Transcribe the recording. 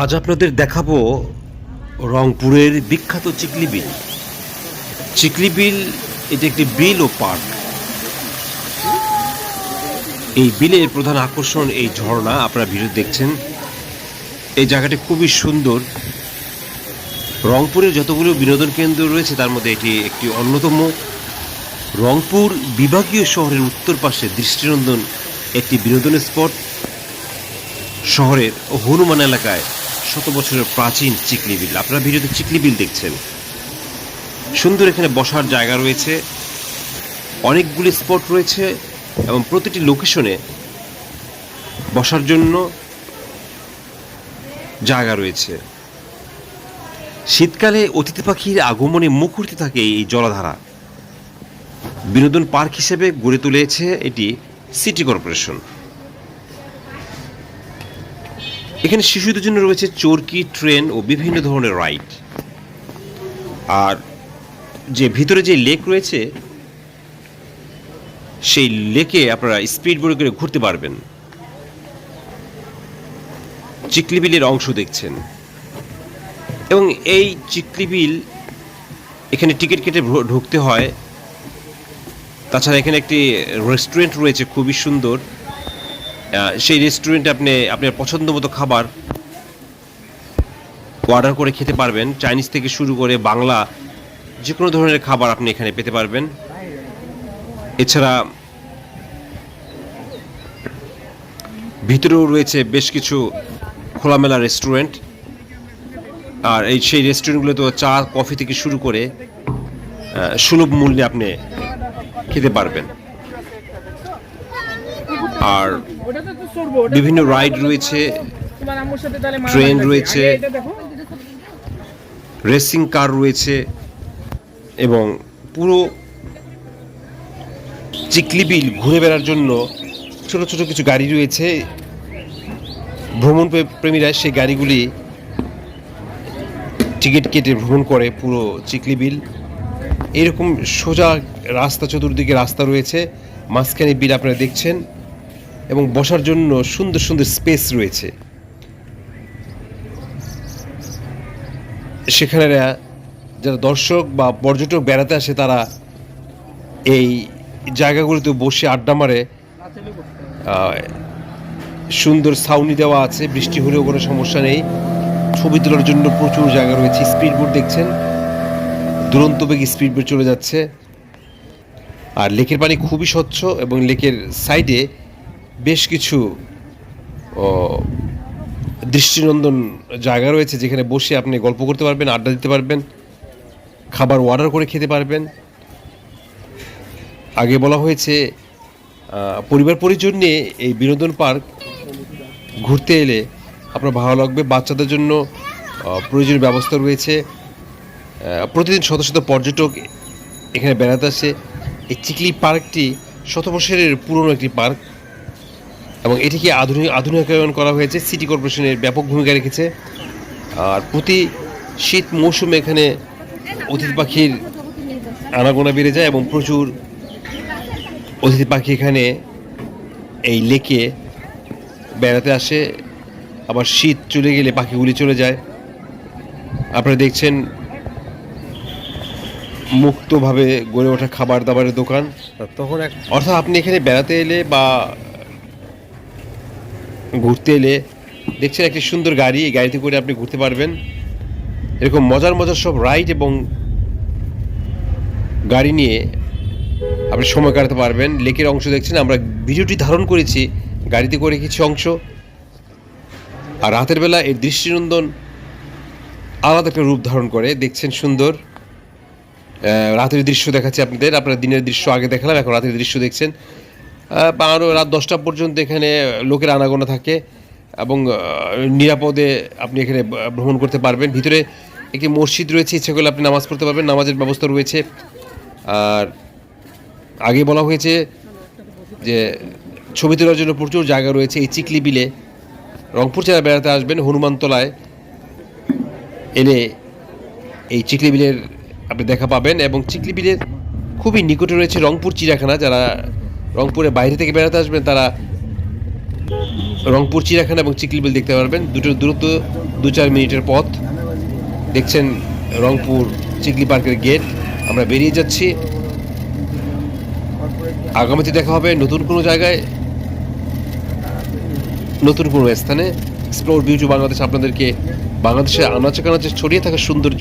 আজ আপনাদের দেখাবো রংপুরের বিখ্যাত চিকলি বিল। চিকলি বিল, এটি একটি বিল ও পার্ক। এই বিলের প্রধান আকর্ষণ এই ঝর্ণা, আপনারা ভিডিও দেখছেন। এই জায়গাটি খুবই সুন্দর। রংপুরে যতগুলো বিনোদন কেন্দ্র রয়েছে, তার মধ্যে এটি একটি অন্যতম। রংপুর বিভাগীয় শহরের উত্তর পাশে দৃষ্টিনন্দন একটি বিনোদন স্পট। শহরের হনুমান এলাকায় শত বছরের প্রাচীন চিকলি বিল। আপনারা ভিডিওতে চিকলি বিল দেখছেন। সুন্দর এখানে বসার জায়গা রয়েছে। অনেকগুলি স্পট রয়েছে এবং প্রতিটি লোকেশনে বসার জন্য জায়গা রয়েছে। শীতকালে অতিথি পাখির আগমনে মুখরিত থাকে এই জলাধারা। বিনোদন পার্ক হিসেবে গড়ে তুলেছে এটি সিটি কর্পোরেশন। এখানে শিশুদের জন্য রয়েছে চরকি, ট্রেন ও বিভিন্ন ধরনের রাইড। আর যে ভিতরে যে লেক রয়েছে, সেই লেকে আপনারা স্পিড বোর্ডে করে ঘুরতে পারবেন। চিকলিবিলের অংশ দেখছেন। এবং এই চিকলিবিল এখানে টিকিট কেটে ঢুকতে হয়। তাছাড়া এখানে একটি রেস্টুরেন্ট রয়েছে, খুবই সুন্দর। সেই রেস্টুরেন্টে আপনি আপনার পছন্দ মতো খাবার অর্ডার করে খেতে পারবেন। চাইনিজ থেকে শুরু করে বাংলা যে কোনো ধরনের খাবার আপনি এখানে পেতে পারবেন। এছাড়া ভিতরেও রয়েছে বেশ কিছু খোলামেলা রেস্টুরেন্ট আর এই সেই রেস্টুরেন্টগুলো তো চা কফি থেকে শুরু করে সুলভ মূল্যে আপনি খেতে পারবেন। আর বিভিন্ন রাইড রয়েছে ট্রেন রয়েছে। রেসিং কার রয়েছে, এবং পুরো চিকলিবিল ঘুরে বেড়ার জন্য ছোট ছোট কিছু গাড়ি রয়েছে। ভ্রমণ প্রে- প্রেমীরা সেই গাড়িগুলি টিকিট কেটে ভ্রমণ করে পুরো চিকলিবিল এরকম সোজা রাস্তা, চতুর্দিকে রাস্তা রয়েছে। মাঝখানে বিল আপনারা দেখছেন। এবং বসার জন্য সুন্দর সুন্দর স্পেস রয়েছে। সেখানে যারা দর্শক বা পর্যটক বেড়াতে আসে, তারা এই জায়গাগুলোতে বসে আড্ডা মারে। সুন্দর ছাউনি দেওয়া আছে, বৃষ্টি হলেও কোনো সমস্যা নেই। ছবি তোলার জন্য প্রচুর জায়গা রয়েছে স্পিড বোট দেখছেন? দুরন্ত বেগে স্পিড বোট চলে যাচ্ছে। আর লেকের পানি খুবই স্বচ্ছ এবং লেকের সাইডে বেশ কিছু দৃষ্টিনন্দন জায়গা রয়েছে যেখানে বসে আপনি গল্প করতে পারবেন, আড্ডা দিতে পারবেন, খাবার অর্ডার করে খেতে পারবেন। আগে বলা হয়েছে পরিবার পরিজন নিয়ে এই বিনোদন পার্ক ঘুরতে এলে আপনার ভালো লাগবে। বাচ্চাদের জন্য প্রয়োজনীয় ব্যবস্থা রয়েছে। প্রতিদিন শত শত পর্যটক এখানে বেড়াতে আসে। এই চিকলি পার্কটি শত বছরের পুরনো একটি পার্ক। এবং এটিকে আধুনিক আধুনিকায়ন করা হয়েছে। সিটি কর্পোরেশনের ব্যাপক ভূমিকা রেখেছে। আর প্রতি শীত মৌসুমে এখানে অতিথি পাখির আনাগোনা বেড়ে যায় এবং প্রচুর অতিথি পাখি এখানে এই লেকে বেড়াতে আসে। আবার শীত চলে গেলে পাখিগুলি চলে যায়। আপনারা দেখছেন মুক্তভাবে গড়ে ওঠা খাবার দাবারের দোকান। তখন এক অর্থাৎ আপনি এখানে বেড়াতে এলে বা ঘুরতে এলে দেখছেন একটি সুন্দর গাড়ি, এই গাড়িতে করে আপনি ঘুরতে পারবেন। এরকম মজার মজার সব রাইড এবং গাড়ি নিয়ে আপনি সময় কাটাতে পারবেন। লেকের অংশ দেখছেন, আমরা ভিডিওটি ধারণ করেছি, গাড়িতে করে কিছু অংশ। আর রাতের বেলা এর দৃষ্টিনন্দন আলাদা একটা রূপ ধারণ করে, দেখছেন সুন্দর। রাতের দৃশ্য দেখাচ্ছি আপনাদের, আপনারা দিনের দৃশ্য আগে দেখালাম, এখন রাতের দৃশ্য দেখছেন। আহ, বা আরও রাত দশটা পর্যন্ত এখানে লোকের আনাগোনা থাকে এবং নিরাপদে আপনি এখানে ভ্রমণ করতে পারবেন। ভিতরে একটি মসজিদ রয়েছে ইচ্ছে করলে আপনি নামাজ পড়তে পারবেন নামাজের ব্যবস্থা রয়েছে। আর আগে বলা হয়েছে যে ছবি তোলার জন্য প্রচুর জায়গা রয়েছে এই চিকলি বিলে রংপুর যারা বেড়াতে আসবেন হনুমানতলায় এলে এই চিকলি বিলের আপনি দেখা পাবেন এবং চিকলি বিলের খুবই নিকটে রয়েছে রংপুর চিড়িয়াখানা যারা রংপুরের বাইরে থেকে বেড়াতে আসবেন, তারা রংপুর, চিড়িয়াখানা এবং চিকলিবিল দেখতে পারবেন। দুটোর দূরত্ব দু চার মিনিটের পথ। দেখছেন রংপুর চিকলি পার্কের গেট। আমরা বেরিয়ে যাচ্ছি। আগামীতে দেখা হবে নতুন কোনো জায়গায়, নতুন কোনো স্থানে। এক্সপ্লোর বিউটি বাংলাদেশ আপনাদেরকে বাংলাদেশের আনাচে কানাচে ছড়িয়ে থাকা সৌন্দর্য।